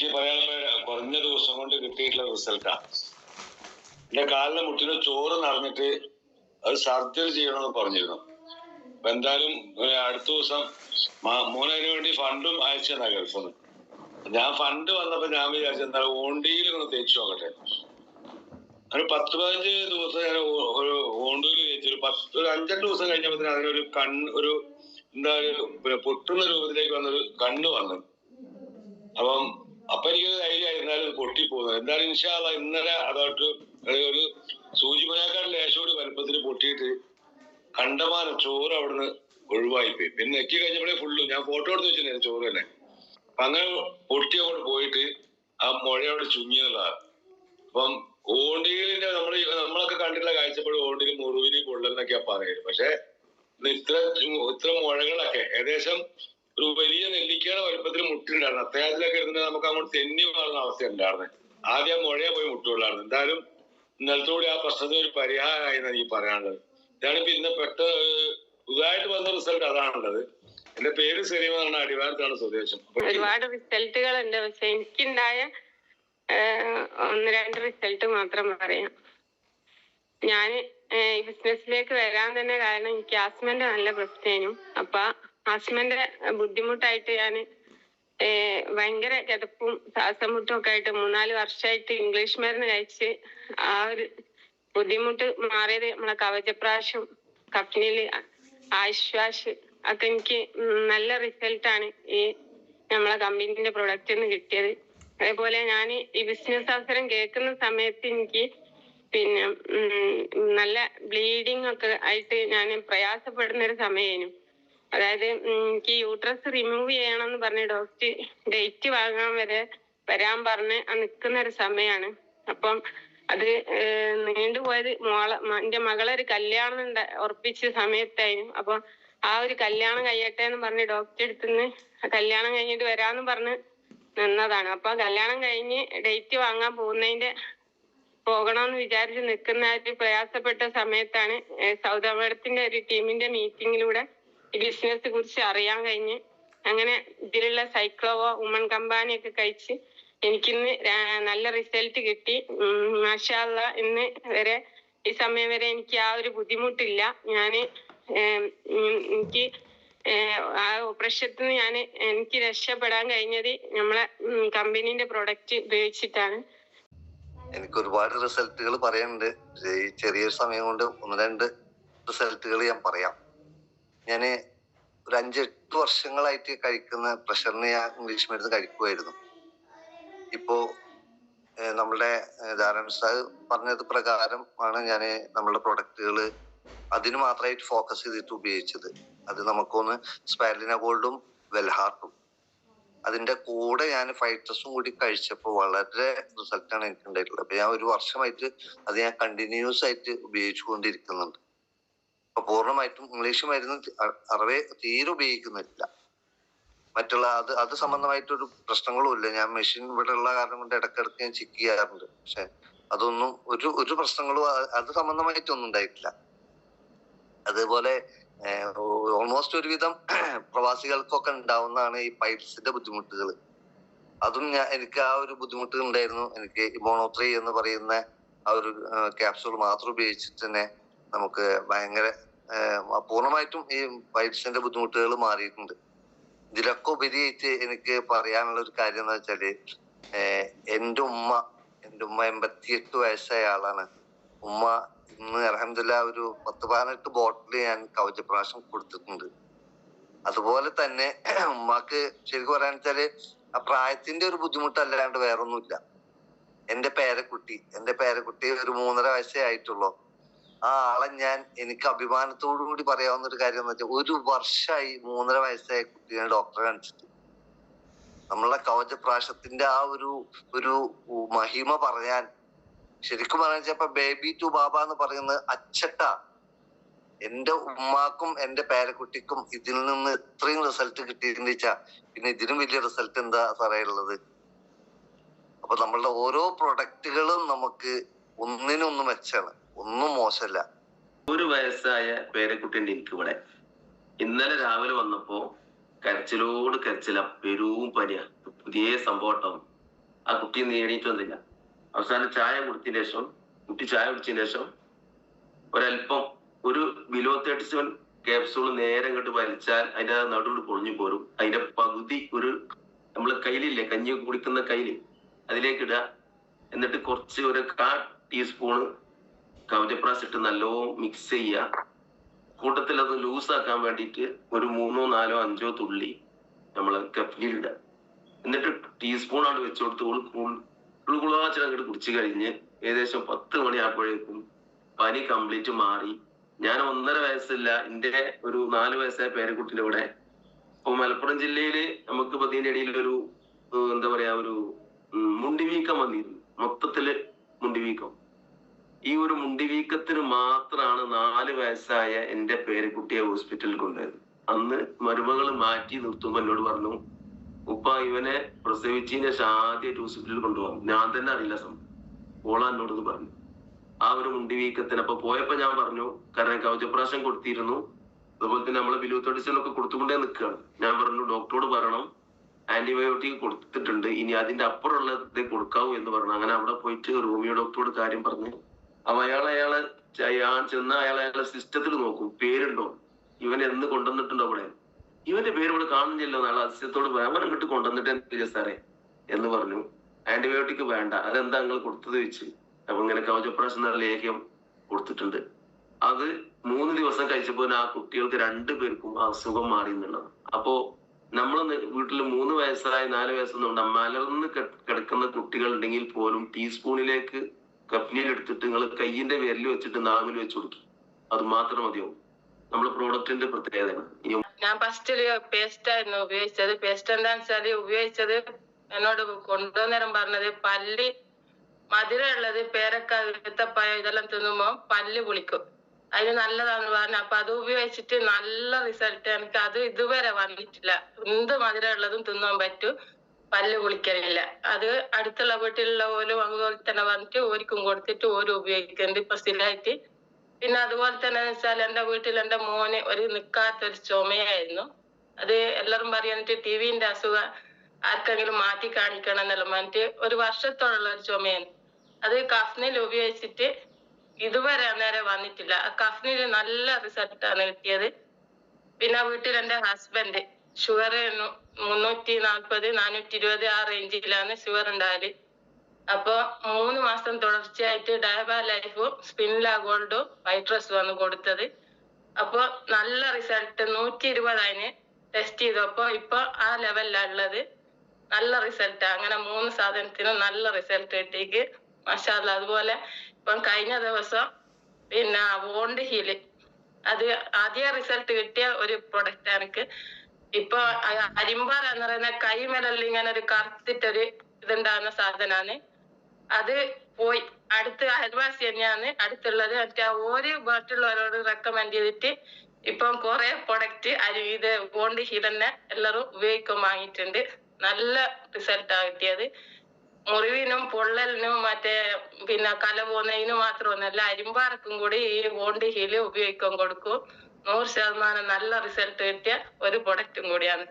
എനിക്ക് പറയാനുള്ള കുറഞ്ഞ ദിവസം കൊണ്ട് കിട്ടിയിട്ടുള്ള റിസൾട്ടാ. എന്റെ കാലിലെ മുട്ടിന് ചോറ് നിറഞ്ഞിട്ട് അത് സർജറി ചെയ്യണമെന്ന് പറഞ്ഞിരുന്നു. അപ്പൊ എന്തായാലും അടുത്ത ദിവസം മോനതിനു വേണ്ടി ഫണ്ടും അയച്ചു തന്നാ ഞാൻ ഫണ്ട് വന്നപ്പോ ഞാൻ വിചാരിച്ചു എന്തായാലും ഓണ്ടിയിൽ ഒന്ന് തേച്ചു നോക്കട്ടെ. ഒരു പത്ത് പതിനഞ്ച് ദിവസം ഞാൻ ഒരു ഓണ്ടിയിൽ തേച്ചു ഒരു പത്ത് ഒരു അഞ്ചെട്ട് ദിവസം കഴിഞ്ഞപ്പോ അതിനൊരു കണ്ണ് ഒരു എന്താ പൊട്ടുന്ന രൂപത്തിലേക്ക് വന്നൊരു കണ്ണ് വന്നു. അപ്പം അപ്പൊ എനിക്ക് ധൈര്യമായിരുന്നാലും പൊട്ടിപ്പോകുന്നത് എന്തായാലും ഇൻഷാല്ല ഇന്നലെ അതോട്ട് ഒരു സൂചിമനേക്കാൾ ലേശോട് വലുപ്പത്തിൽ പൊട്ടിയിട്ട് കണ്ടമാനം ചോറ് അവിടുന്ന് ഒഴിവായി പോയി പിന്നെ എക്കി കഴിഞ്ഞപ്പോഴേ ഫുള്ള് ഞാൻ ഫോട്ടോ എടുത്ത് വെച്ചിട്ടുണ്ടായിരുന്നു ചോറ് തന്നെ. അങ്ങനെ പൊട്ടി അങ്ങോട്ട് പോയിട്ട് ആ മുഴ അവിടെ ചുങ്ങിയതാണ് അപ്പം ഓണ്ടിയിലിന്റെ നമ്മൾ നമ്മളൊക്കെ കണ്ടിട്ടുള്ള കാഴ്ചപ്പാട് ഓണ്ടിയിൽ മുറിവിന് പൊള്ളലെന്നൊക്കെയാ പറയുന്നത്. പക്ഷെ ഇത് ഇത്ര ഇത്ര മുഴകളൊക്കെ ഏകദേശം ഒരു വലിയ നെല്ലിക്കയുടെ വലുപ്പത്തിൽ മുട്ടുണ്ടായിരുന്നു. അത്യാവശ്യമൊക്കെ ഇരുന്നിട്ട് നമുക്ക് അങ്ങോട്ട് തെന്നി മാറുന്ന അവസ്ഥ ഉണ്ടായിരുന്നു ആദ്യം മുഴയെ പോയി മുട്ടുകൊള്ളായിരുന്നു എന്തായാലും ഇന്നലത്തോടെ ആ പ്രശ്നത്തിന് ഒരു പരിഹാരമായി എന്നാണ് എനിക്ക് പറയാനുള്ളത്. ഇതാണ് ഇപ്പൊ ഇന്ന് പെട്ട പുതുതായിട്ട് വന്ന റിസൾട്ട് അതാണുള്ളത് എന്റെ പേര് സെലീമാണ് അടിവാരത്താണ് സ്വദേശം. ഒരുപാട് റിസൾട്ടുകൾ ഉണ്ട് പക്ഷെ എനിക്കുണ്ടായ ഒന്ന് രണ്ട് റിസൾട്ട് മാത്രം പറയാം. ഞാൻ ബിസിനസ്സിലേക്ക് വരാൻ തന്നെ കാരണം എനിക്ക് ആസ്മന്റെ നല്ല പ്രശ്നേനു. അപ്പൊ ആസ്മന്റെ ബുദ്ധിമുട്ടായിട്ട് ഞാൻ ഭയങ്കര കിതപ്പും ശ്വാസം മുട്ടും ഒക്കെ ആയിട്ട് മൂന്നാൽ വർഷമായിട്ട് ഇംഗ്ലീഷ് മരുന്ന് കഴിച്ച് ആ ഒരു ബുദ്ധിമുട്ട് മാറിയത് നമ്മളെ കവചപ്രാശം കപ്നിൽ ആശ്വാസ് ഒക്കെ എനിക്ക് നല്ല റിസൾട്ടാണ് ഈ നമ്മളെ കമ്പനീന്റെ പ്രൊഡക്റ്റിൽ നിന്ന് കിട്ടിയത്. അതേപോലെ ഞാൻ ഈ ബിസിനസ് അവസരം കേൾക്കുന്ന സമയത്ത് എനിക്ക് പിന്നെ നല്ല ബ്ലീഡിങ് ഒക്കെ ആയിട്ട് ഞാൻ പ്രയാസപ്പെടുന്ന ഒരു സമയമായിരുന്നു അതായത് എനിക്ക് യൂട്രസ് റിമൂവ് ചെയ്യണമെന്ന് പറഞ്ഞ് ഡോക്ടർ ഡേറ്റ് വാങ്ങാൻ വരെ വരാൻ പറഞ്ഞ് നിൽക്കുന്ന ഒരു സമയമാണ് അപ്പം അത് നീണ്ടുപോയത് മോളെ എന്റെ മകളെ ഒരു കല്യാണം ഉണ്ട് ഉറപ്പിച്ച സമയത്തായിരുന്നു. അപ്പൊ ആ ഒരു കല്യാണം കഴിയട്ടെ എന്ന് പറഞ്ഞ് ഡോക്ടറെ അടുത്തുനിന്ന് കല്യാണം കഴിഞ്ഞിട്ട് വരാന്ന് പറഞ്ഞ് നിന്നതാണ്. അപ്പൊ കല്യാണം കഴിഞ്ഞ് ഡേറ്റ് വാങ്ങാൻ പോകുന്നതിന്റെ പോകണമെന്ന് വിചാരിച്ച് നിൽക്കുന്ന ഒരു പ്രയാസപ്പെട്ട സമയത്താണ് സൗദ ഒരു ടീമിന്റെ മീറ്റിംഗിലൂടെ ഈ ബിസിനസ് കുറിച്ച് അറിയാൻ കഴിഞ്ഞ് അങ്ങനെ ഇതിലുള്ള സൈക്ലോവോ ഉമൺ കമ്പാനി ഒക്കെ കഴിച്ച് എനിക്കിന്ന് നല്ല റിസൾട്ട് കിട്ടി. മാഷാല്ല ഇന്ന് വരെ ഈ സമയം വരെ എനിക്ക് ആ ഒരു ബുദ്ധിമുട്ടില്ല. ഉം, എനിക്ക് ആ ഓപ്പറേഷത്തിൽ നിന്ന് ഞാൻ എനിക്ക് രക്ഷപ്പെടാൻ കഴിഞ്ഞത് നമ്മളെ കമ്പനീന്റെ പ്രൊഡക്റ്റ് ഉപയോഗിച്ചിട്ടാണ്. എനിക്ക് ഒരുപാട് റിസൾട്ടുകൾ പറയാനുണ്ട്. ചെറിയൊരു സമയം കൊണ്ട് ഒന്ന് രണ്ട് റിസൾട്ടുകൾ ഞാൻ പറയാം. ഞാൻ ഒരു അഞ്ചെട്ട് വർഷങ്ങളായിട്ട് കഴിക്കുന്ന പ്രഷറിന് ഞാൻ ഇംഗ്ലീഷ് മരുന്ന് കഴിക്കുമായിരുന്നു ഇപ്പോ നമ്മുടെ ധാരാളം സാർ പറഞ്ഞത് പ്രകാരം ആണ് ഞാൻ നമ്മളുടെ പ്രൊഡക്റ്റുകൾ അതിന് മാത്രമായിട്ട് ഫോക്കസ് ചെയ്തിട്ട് ഉപയോഗിച്ചത്. അത് നമുക്കൊന്ന് സ്പാലിന ഗോൾഡും വെൽഹാർട്ടും. അതിന്റെ കൂടെ ഞാൻ ഫൈറ്റസും കൂടി കഴിച്ചപ്പോൾ വളരെ റിസൾട്ടാണ് എനിക്ക് ഉണ്ടായിട്ടുള്ളത് അപ്പൊ ഞാൻ ഒരു വർഷമായിട്ട് അത് ഞാൻ കണ്ടിന്യൂസ് ആയിട്ട് ഉപയോഗിച്ചുകൊണ്ടിരിക്കുന്നുണ്ട്. അപ്പൊ പൂർണമായിട്ടും ഇംഗ്ലീഷ് മരുന്ന് അറവെ തീരെ ഉപയോഗിക്കുന്നില്ല. മറ്റുള്ള അത് അത് സംബന്ധമായിട്ടൊരു പ്രശ്നങ്ങളും ഇല്ല. ഞാൻ മെഷീൻ ഇവിടെ ഉള്ള കാരണം കൊണ്ട് ഇടക്കിടക്ക് ഞാൻ ചെക്ക് ചെയ്യാറുണ്ട്. പക്ഷെ അതൊന്നും ഒരു ഒരു പ്രശ്നങ്ങളും അത് സംബന്ധമായിട്ടൊന്നും ഉണ്ടായിട്ടില്ല. അതേപോലെ ഓൾമോസ്റ്റ് ഒരുവിധം പ്രവാസികൾക്കൊക്കെ ഉണ്ടാവുന്നതാണ് ഈ പൈൽസിന്റെ ബുദ്ധിമുട്ടുകൾ അതും ഞാൻ എനിക്ക് ആ ഒരു ബുദ്ധിമുട്ട് ഉണ്ടായിരുന്നു എനിക്ക് ഇമോണോത്രി എന്ന് പറയുന്ന ആ ഒരു ക്യാപ്സൂൾ മാത്രം ഉപയോഗിച്ചിട്ട് തന്നെ നമുക്ക് ഭയങ്കര പൂർണമായിട്ടും ഈ വൈബ്സിന്റെ ബുദ്ധിമുട്ടുകൾ മാറിയിട്ടുണ്ട്. ഇതിലൊക്കെ ഉപരിയായിട്ട് എനിക്ക് പറയാനുള്ള ഒരു കാര്യം എന്ന് വെച്ചാൽ എന്റെ ഉമ്മ എന്റെ ഉമ്മ എൺപത്തിയെട്ട് വയസ്സായ ആളാണ്. ഉമ്മ ഇന്ന് അലഹമില്ല ഒരു പത്ത് പതിനെട്ട് ബോട്ടിൽ ഞാൻ കവചപ്രാശം കൊടുത്തിട്ടുണ്ട്. അതുപോലെ തന്നെ ഉമ്മാക്ക് ശരിക്കും പറയാന്ന് വെച്ചാൽ ആ പ്രായത്തിന്റെ ഒരു ബുദ്ധിമുട്ടല്ലാണ്ട് വേറൊന്നുമില്ല. എന്റെ പേരക്കുട്ടി എന്റെ പേരക്കുട്ടി ഒരു മൂന്നര വയസ്സേ ആയിട്ടുള്ളൂ. ആ ആളെ ഞാൻ എനിക്ക് അഭിമാനത്തോടു കൂടി പറയാവുന്ന ഒരു കാര്യം എന്ന് വെച്ചാൽ ഒരു വർഷമായി മൂന്നര വയസ്സായ കുട്ടിയെ ഡോക്ടറെ കാണിച്ചിട്ട്. നമ്മളെ കവചപ്രാശത്തിന്റെ ആ ഒരു ഒരു മഹിമ പറയാൻ ശരിക്കും പറഞ്ഞു വെച്ചപ്പ ബേബി ടു ബാബ എന്ന് പറയുന്നത് അച്ചട്ട. എന്റെ ഉമ്മാക്കും എന്റെ പേരക്കുട്ടിക്കും ഇതിൽ നിന്ന് ഇത്രയും റിസൾട്ട് കിട്ടിയെന്ന് വെച്ചാ പിന്നെ ഇതിനും വലിയ റിസൾട്ട് എന്താ പറയുള്ളത് അപ്പൊ നമ്മളുടെ ഓരോ പ്രൊഡക്റ്റുകളും നമുക്ക് ഒന്നിനൊന്ന് മെച്ചാണ് ഒന്നും മോശമല്ല. ഒരു വയസ്സായ പേരക്കുട്ടിയുണ്ട് എനിക്ക് ഇവിടെ ഇന്നലെ രാവിലെ വന്നപ്പോ കരച്ചിലോട് കരച്ചില പെരും പനിയാ. പുതിയ സംഭവം ആ കുട്ടി നേടിയിട്ട് വന്നില്ല. അവസാനം ചായ കൊടുത്തതിന് ശേഷം കുട്ടി ചായ കുടിച്ചതിന് ശേഷം ഒരല്പം ഒരു ബിലോ തേർട്ടി സെവൻ ക്യാപ്സൂൾ നേരെ ഇങ്ങോട്ട് വലിച്ചാൽ അതിന്റെ നടുവിൽ പൊളിഞ്ഞു പോരും. അതിന്റെ പകുതി ഒരു നമ്മൾ കയ്യിലില്ലേ കഞ്ഞി കുടിക്കുന്ന കയ്യിൽ. അതിലേക്ക് ഇടുക എന്നിട്ട് കുറച്ച് ഒരു കാ ടീസ്പൂണ് കവചപ്രാസ് ഇട്ട് നല്ലോ മിക്സ് ചെയ്യുക കൂട്ടത്തിൽ അത് ലൂസ് ആക്കാൻ വേണ്ടിയിട്ട് ഒരു മൂന്നോ നാലോ അഞ്ചോ തുള്ളി നമ്മൾ കപ്പിലിടുക എന്നിട്ട് ടീസ്പൂൺ ആണ് വെച്ചു കൊടുത്ത് ഉൾകുളാച്ചിൽ അങ്ങോട്ട് കുടിച്ചു കഴിഞ്ഞ് ഏകദേശം പത്ത് മണിയാകുമ്പോഴേക്കും പനി കംപ്ലീറ്റ് മാറി. ഞാൻ ഒന്നര വയസ്സില്ല എന്റെ ഒരു നാല് വയസ്സായ പേരക്കുട്ടിന്റെ കൂടെ. അപ്പൊ മലപ്പുറം ജില്ലയിൽ നമുക്ക് ഇടയിൽ ഒരു എന്താ പറയാ ഒരു മുണ്ടിവീക്കം വന്നിരുന്നു. മൊത്തത്തിൽ മുണ്ടിവീക്കം ഈ ഒരു മുണ്ടിവീക്കത്തിന് മാത്രമാണ് നാല് വയസ്സായ എന്റെ പേരക്കുട്ടിയെ ഹോസ്പിറ്റലിൽ കൊണ്ടുപോയത് അന്ന് മരുമകൾ മാറ്റി നിർത്തുമ്പോ എന്നോട് പറഞ്ഞു ഉപ്പ ഇവനെ പ്രസവിച്ചതിന് ശേഷം ആദ്യമായിട്ട് ഹോസ്പിറ്റലിൽ കൊണ്ടുപോകാം ഞാൻ തന്നെ അറിയില്ല സംഭവം. ഓള എന്നോട് പറഞ്ഞു. ആ ഒരു മുണ്ടിവീക്കത്തിന് അപ്പൊ പോയപ്പോ ഞാൻ പറഞ്ഞു കാരണം കവചപ്രാശം കൊടുത്തിരുന്നു. അതുപോലെ തന്നെ നമ്മളെ ബിലൂത്തോട്ടിസിനൊക്കെ കൊടുത്തുകൊണ്ടേ നിൽക്കുകയാണ്. ഞാൻ പറഞ്ഞു ഡോക്ടറോട് പറയണം. ആന്റിബയോട്ടിക് കൊടുത്തിട്ടുണ്ട്. ഇനി അതിന്റെ അപ്പുറമുള്ളത് കൊടുക്കാവൂ എന്ന് പറഞ്ഞു. അങ്ങനെ അവിടെ പോയിട്ട് റൂമിയോ ഡോക്ടറോട് കാര്യം പറഞ്ഞു അപ്പൊ അയാൾ അയാളെ ചെന്ന് അയാൾ അയാളെ സിസ്റ്റത്തിൽ നോക്കും. പേരുണ്ടോ? ഇവൻ എന്ന് കൊണ്ടുവന്നിട്ടുണ്ടോ അവിടെ ഇവന്റെ പേര് ഇവിടെ കാണുന്നില്ലോ നാളെ അതിശയത്തോട് വേമനം കിട്ടി കൊണ്ടുവന്നിട്ട് എന്തില്ല സാറേ? എന്ന് പറഞ്ഞു. ആന്റിബയോട്ടിക് വേണ്ട. അതെന്താ നിങ്ങൾ കൊടുത്തത് വെച്ച്? അപ്പൊ ഇങ്ങനെ കവചപ്രാശം എന്ന ലേഖ്യം കൊടുത്തിട്ടുണ്ട്. അത് മൂന്ന് ദിവസം കഴിച്ചപ്പോൾ ആ കുട്ടികൾക്ക് രണ്ടു പേർക്കും അസുഖം മാറി എന്നുള്ളത്. അപ്പോ നമ്മളെ വീട്ടിൽ മൂന്ന് വയസ്സായ നാല് വയസ്സൊന്നും മലർന്ന് കിടക്കുന്ന കുട്ടികൾ ഉണ്ടെങ്കിൽ പോലും ടീസ്പൂണിലേക്ക് കപ്നിയിൽ എടുത്തിട്ട് നിങ്ങൾ കയ്യിന്റെ വിരൽ വെച്ചിട്ട് നാവിൽ വെച്ച് കൊടുക്കും. അത് മാത്രം മതിയാവും. നമ്മുടെ പ്രോഡക്റ്റിന്റെ പ്രത്യേകത ഞാൻ ഫസ്റ്റിൽ പേസ്റ്റ് ആയിരുന്നു ഉപയോഗിച്ചത്. പേസ്റ്റ് എന്താന്ന് വെച്ചാൽ ഉപയോഗിച്ചത് എന്നോട് കൊണ്ടുവന്നേരം പറഞ്ഞത് പല്ല് മധുരമുള്ളത് പേരക്ക ഈത്തപ്പഴം ഇതെല്ലാം തിന്നുമ്പോ പല്ല് പുളിക്കും. അതിന് നല്ലതാന്ന് പറഞ്ഞു അപ്പൊ അത് ഉപയോഗിച്ചിട്ട് നല്ല റിസൾട്ട് എനിക്ക് അത് ഇതുവരെ വന്നിട്ടില്ല. എന്ത് മധുരമുള്ളതും തിന്നാൻ പറ്റും. പല്ല് കുളിക്കലില്ല അത് അടുത്തുള്ള വീട്ടിലുള്ള ഓലും അതുപോലെ തന്നെ പറഞ്ഞിട്ട് ഓരിക്കും കൊടുത്തിട്ട് ഓരും ഉപയോഗിക്കുന്നുണ്ട് ഇപ്പൊ സ്ഥിരമായിട്ട് പിന്നെ അതുപോലെ തന്നെ വെച്ചാൽ എന്റെ വീട്ടിൽ എന്റെ മോന് ഒരു നിക്കാത്ത ഒരു ചുമയായിരുന്നു. അത് എല്ലാരും പറയാനിട്ട് ടി വിന്റെ അസുഖം ആർക്കെങ്കിലും മാറ്റി കാണിക്കണം എന്നുള്ള പറഞ്ഞിട്ട് ഒരു വർഷത്തോളം ഒരു ചുമയാണ്. അത് കഫ്നിൽ ഉപയോഗിച്ചിട്ട് ഇതുവരെ അന്നേരം വന്നിട്ടില്ല. കഫ്നിൽ നല്ല റിസൾട്ടാണ് കിട്ടിയത്. പിന്നെ വീട്ടിൽ എന്റെ ഹസ്ബൻഡ് ഷുഗർ മുന്നൂറ്റി നാൽപ്പത് നാനൂറ്റി ഇരുപത് ആ റേഞ്ചിലാണ് ഷുഗർ ഉണ്ടായത് അപ്പൊ മൂന്ന് മാസം തുടർച്ചയായിട്ട് ഡയബ ലൈഫും സ്പിൻല ഗോൾഡും വൈറ്റ്രസ് ആണ് കൊടുത്തത്. അപ്പൊ നല്ല റിസൾട്ട് നൂറ്റി ഇരുപതായിന് ടെസ്റ്റ് ചെയ്തപ്പോ ഇപ്പൊ ആ ലെവലിലാണ് ഉള്ളത് നല്ല റിസൾട്ട് അങ്ങനെ മൂന്ന് സാധനത്തിനും നല്ല റിസൾട്ട് കിട്ടിക്ക് മഷാല്ല അതുപോലെ ഇപ്പം കഴിഞ്ഞ ദിവസം പിന്നെ വോണ്ട് ഹീൽ അത് ആദ്യ റിസൾട്ട് കിട്ടിയ ഒരു പ്രൊഡക്റ്റ് എനിക്ക് ഇപ്പൊ അരിമ്പാറ എന്ന് പറയുന്ന കൈമലല്ല ഇങ്ങനെ ഒരു കറുത്തിട്ടൊരു ഇതുണ്ടാകുന്ന സാധനാണ്. അത് പോയി അടുത്ത് അയൽവാസി തന്നെയാണ് അടുത്തുള്ളത്. മറ്റേ ഒരു മറ്റുള്ളവരോട് റെക്കമെൻഡ് ചെയ്തിട്ട് ഇപ്പം കുറെ പ്രൊഡക്റ്റ് അരി ഇത് ഗോണ്ട് ഹീ തന്നെ എല്ലാവരും ഉപയോഗിക്കാൻ വാങ്ങിയിട്ടുണ്ട്. നല്ല റിസൾട്ടാ കിട്ടിയത്. മുറിവിനും പൊള്ളലിനും മറ്റേ പിന്നെ കല പോകുന്നതിനും മാത്രമൊന്നല്ല അരിമ്പാർക്കും കൂടി ഈ ഗോണ്ട് ഹീൽ ഉപയോഗിക്കാൻ കൊടുക്കും. നൂറ് ശതമാനം നല്ല റിസൾട്ട് കിട്ടിയ ഒരു പ്രൊഡക്റ്റും കൂടിയാണ്.